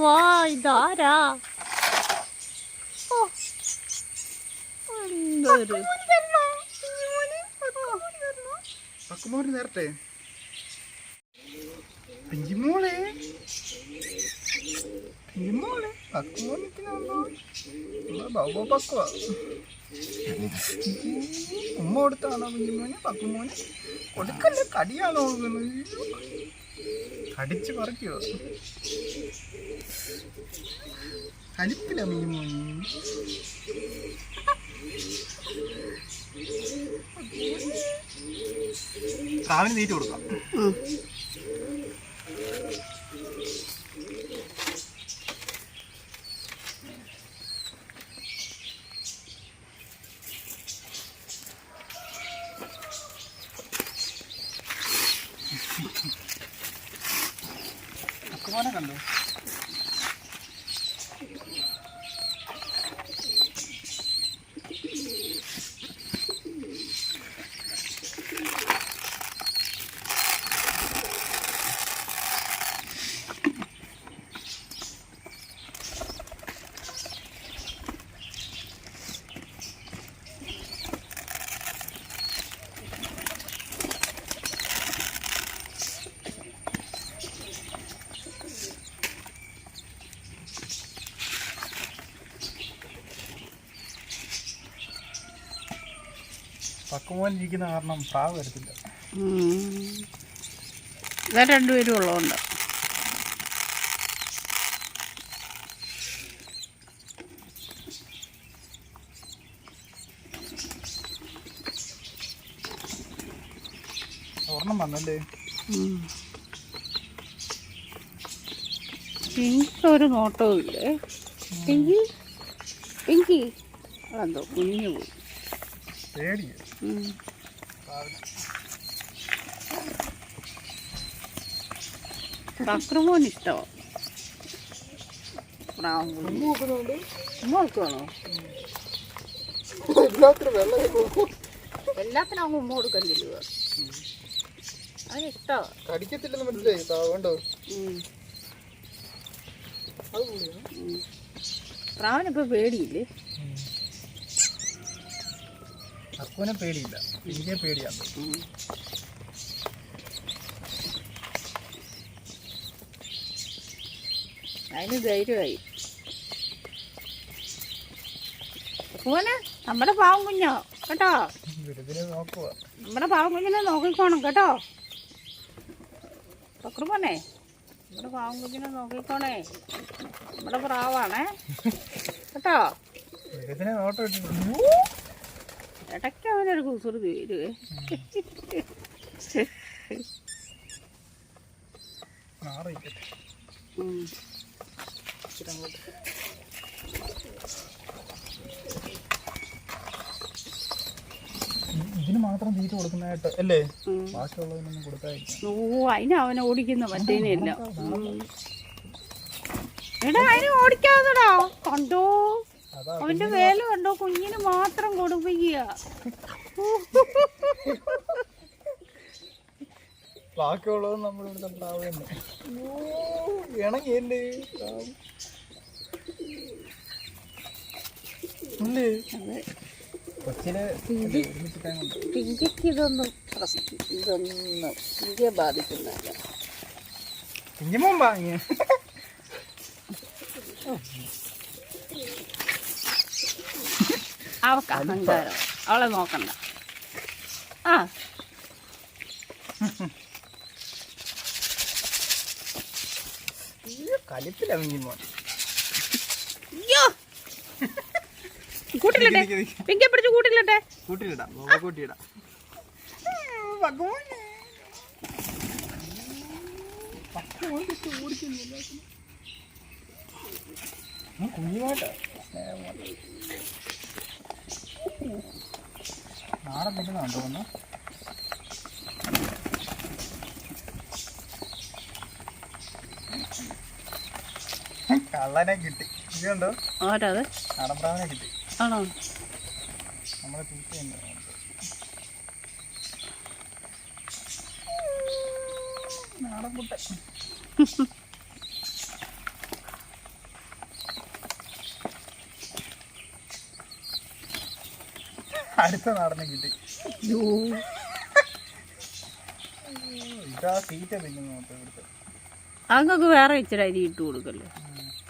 വാ ഇതാരാ എന്തൊരു പക്കുമോന് നേരട്ടെ പിഞ്ചിമോളെ പിഞ്ചിമോളെ പക്കുമോനിക്കുന്നുണ്ടോ ബൗബ പക്കുവ ഉമ്മ കൊടുത്താണോ പിഞ്ചിമോന് പക്കുമോന് കൊടുക്കല്ലേ കടിയാണോ? കടിച്ച് പറിക്കുവോ കലിപ്പില്ല പിഞ്ചിമോന് പ്രാവിന് തീറ്റ കൊടുക്കാം. കണ്ടോ? പക്കുമോൻ ഇരിക്കുന്ന കാരണം പ്രാവ് വരത്തില്ല. ഇതാ രണ്ടുപേരും ഉള്ളതുകൊണ്ട്. ഒരെണ്ണം വന്നല്ലേ. പിങ്ക് ഒരു നോട്ടവും ഇല്ലേ? പിങ്കി? പിങ്കി. അതെന്തോ കുഞ്ഞു പോയി. പേടിയ. ഉം. ബക്രമോന് ഇഷ്ടമോ. നോക്കുന്നുണ്ട് ഉമ്മ എല്ലാത്തിനും അങ്ങ് കൊടുക്കണ്ടില്ലോ. ഇഷ്ടമോ കടിക്കത്തില്ലെന്ന് മനസ്സിലായി. പ്രാവിനിപ്പോ പേടിയില്ലേ? അക്കുവിനെ പേടിയില്ല. എനിക്കേ പേടിയാ. അതിന് ധൈര്യമായി. മോനെ നമ്മുടെ പാവം കുഞ്ഞോ? കേട്ടോ? നമ്മുടെ പാവം കുഞ്ഞിനെ നോക്കിക്കോണം കേട്ടോ? പക്രുമോനെ നമ്മുടെ പാവം കുഞ്ഞിനെ നോക്കിക്കോണേ. നമ്മുടെ പ്രാവാണേ. കേട്ടോ? നോട്ടം ഇടയ്ക്ക് അവനൊരു കുസൃതി വരുവേ ഇതിന് മാത്രം തീറ്റ കൊടുക്കുന്നതായിട്ട് അല്ലേ. ബാക്കിയുള്ളതിനൊന്നും കൊടുക്കാൻ ഓ അതിന് അവനെ ഓടിക്കുന്ന മറ്റേനെയല്ല എടാ അതിനെ ഓടിക്കാതെടാ കണ്ടോ? അവന്റെ വേല കണ്ടോ കുഞ്ഞിന് മാത്രം കൊടുപ്പിക്കുക. ബാക്കിയുള്ളത് നമ്മൾ ഇവിടുത്തെ തന്നെ. ഇണങ്ങിയല്ലേ? കൊച്ചിന് ഇതൊന്നും ഇതൊന്നും ബാധിക്കുന്നില്ല. വാങ്ങിയ. അവക്ക് അഹങ്കാരം അവളെ നോക്കണ്ട. ആ. അയ്യോ. കൂട്ടിലിട്ടെ. പിങ്കിയെ പിടിച്ച് കൂട്ടിലിട്ടെ. കൂട്ടിയിടാം ഗോവ കൂട്ടിയിടാം. കുഞ്ഞുമായിട്ടാ. നാളെ നിൽക്കുന്നുണ്ടോ ഒന്ന് കള്ളനെ കിട്ടി. ഇതുണ്ടോ? ആരത് നടമ്പ്രാവനെ കിട്ടി. ആണോ? നമ്മളെ തീറ്റ ഉണ്ട് നാടൻ കുട്ട അടുത്ത നാടനെ കിട്ടി. ഇതാ തീറ്റ പിന്നെ നോക്കാം ഇവിടുത്തെ. അങ്ങക്ക് വേറെ ഇച്ചിരി അരി ഇട്ട് കൊടുക്കല്ലേ?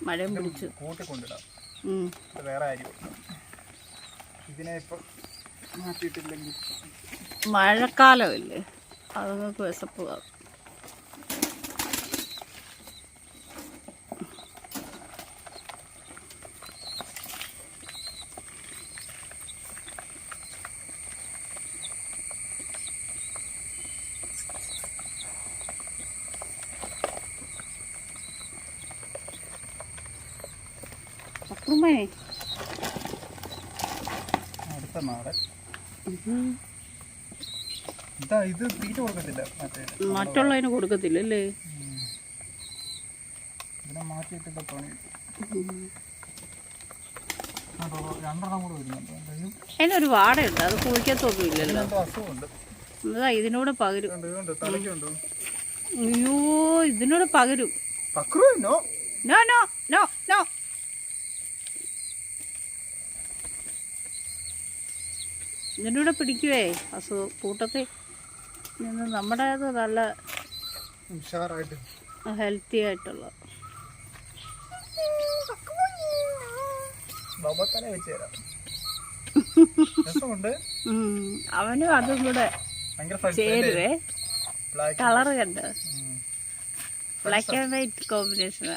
മഴയും പിടിച്ച്. കൂട്ടി കൊണ്ടിടാം ഉം. വേറെ അരി കൊടുക്കാം ഇതിനെ ഇപ്പം മാറ്റിയിട്ടില്ലെങ്കിൽ മഴക്കാലമല്ലേ? അതങ്ങക്ക് വിശപ്പ് കാണും. അപ്പുറമേ അടുത്ത നാടൻ. ഇതാ ഇത് തീറ്റ കൊടുക്കത്തില്ല മറ്റേ മറ്റുള്ളതിന് കൊടുക്കത്തില്ലല്ലേ? ഇതിനെ മാറ്റിയിട്ടില്ല പണി. അതോ, രണ്ടെണ്ണം കൂടെ വരുന്നുണ്ട്. എന്തെങ്കിലും അതിനൊരു വാടയുണ്ട് അത് കുഴിക്കത്തൊന്നും ഇല്ലല്ലോ. അതാ ഇതിനോട് പകരും. അയ്യോ ഇതിനോട് പകരും. No no no no. ഇതിനൂടെ പിടിക്കുവേ. അസുഖം കൂട്ടത്തിൽ നിന്ന് നമ്മുടേത് നല്ല ഉഷാറായിട്ട്. ഹെൽത്തി ആയിട്ടുള്ള. അവനും അതും കൂടെ ചേരുവേ. കളറ് കണ്ട്? ബ്ലാക്ക് ആൻഡ് വൈറ്റ് കോമ്പിനേഷനാ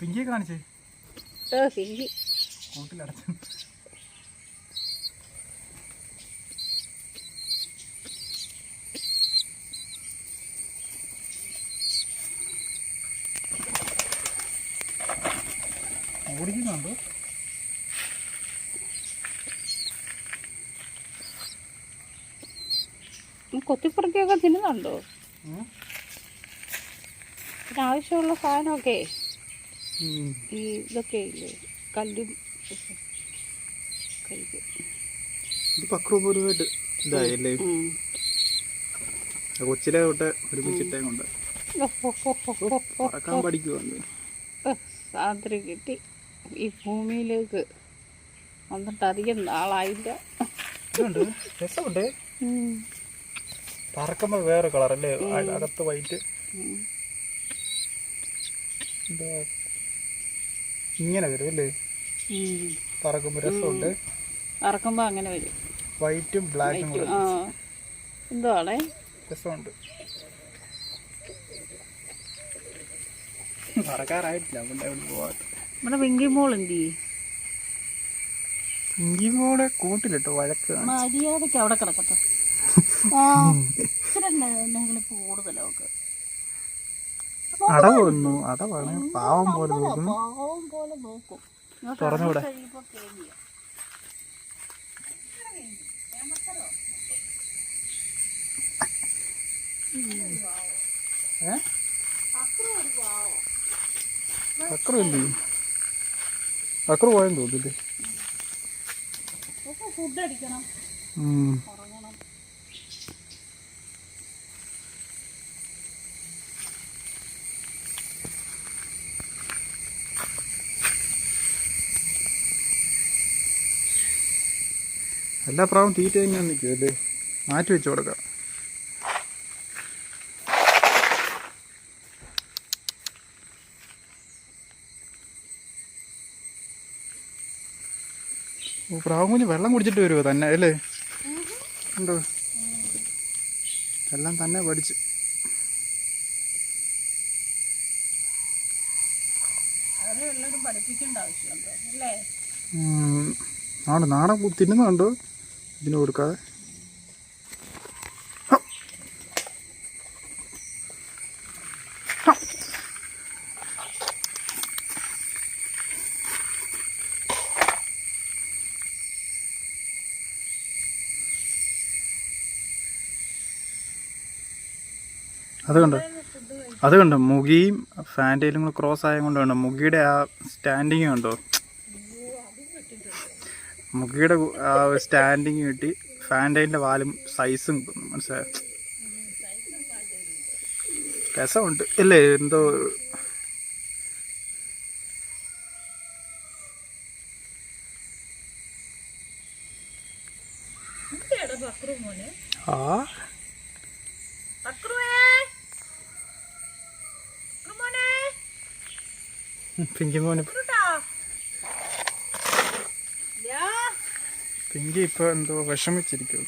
പിങ്കി കാണിച്ചേ. ഓ പിങ്കി. കൂട്ടിലടച്ചു ഓടിക്കുന്നുണ്ടോ കൊത്തിപ്പുറക്കിയൊക്കെ തിന്നുന്നുണ്ടോ? പിന്നെ ആവശ്യമുള്ള സാധനമൊക്കെ ഈ ഇതൊക്കെ ഇല്ലേ? കല്ലും കഴിക്കും ഇത് പക്രപൂർവമായിട്ട് ഇതായല്ലേ? കൊച്ചിലെ തൊട്ട് ഒരുമിച്ചിട്ടേ കൊണ്ട്. പറക്കാൻ പഠിക്കുവാന്ന് ഓ, കിട്ടി. ഈ ഭൂമിയിലേക്ക് വന്നിട്ട് അധികം നാളായില്ല. രസമുണ്ട്. പറക്കുമ്പോൾ വേറെ കളർ അല്ലേ? അ- അകത്ത് വൈറ്റ്. എന്താ ഇങ്ങനെ വരും അല്ലേ. പറക്കുമ്പോൾ രസമുണ്ട്. ഇറക്കുമ്പോൾ അങ്ങനെ വരും. വൈറ്റും ബ്ലാക്കും എന്തുവാണേ രസമുണ്ട്. പറക്കാറായിട്ടില്ല അവിടെ പോവാത്ത നമ്മുടെ വെങ്കി മോൾ എന്ത് വെങ്കി മോളെ കൂട്ടിലിട്ടോ വഴക്ക്. മര്യാദയ്ക്ക് അവിടെ കിടക്കട്ടെ. അടവാണ് പാവം പോലെ നോക്കുന്നു. തുറന്നുകൂടെ? ഏ? അക്രു പോയെന്ന് തോന്നില്ലേ ഫുഡ് അടിക്കണം. എല്ലാ പ്രാവും തീറ്റ തന്നെ നിൽക്കുമല്ലേ മാറ്റി വെച്ച് കൊടുക്കാം ഓ പ്രാവും കുഞ്ഞ് വെള്ളം കുടിച്ചിട്ട് വരുമോ തന്നെ അല്ലേ? ഉണ്ടോ? എല്ലാം തന്നെ പഠിച്ചു. ആണ് നാടൻ തിന്നുന്നുണ്ടോ? ഇതിന് കൊടുക്കാതെ? അത് കണ്ടോ? അത് കണ്ടോ? മുഖിയും ഫാന്റയിലും കൂടെ ക്രോസ് ആയ കൊണ്ട് മുഗിയുടെ ആ സ്റ്റാൻഡിങ് കണ്ടോ? മുഗിയുടെ ആ സ്റ്റാൻഡിങ് കിട്ടി. ഫാന്റൈന്റെ വാലും സൈസും മനസ്സിലായോ? രസമുണ്ട്. ഇല്ലേ? എന്തോ ആ? പിങ്കി മോന്. പിങ്കി ഇപ്പൊ എന്തോ വിഷമിച്ചിരിക്കും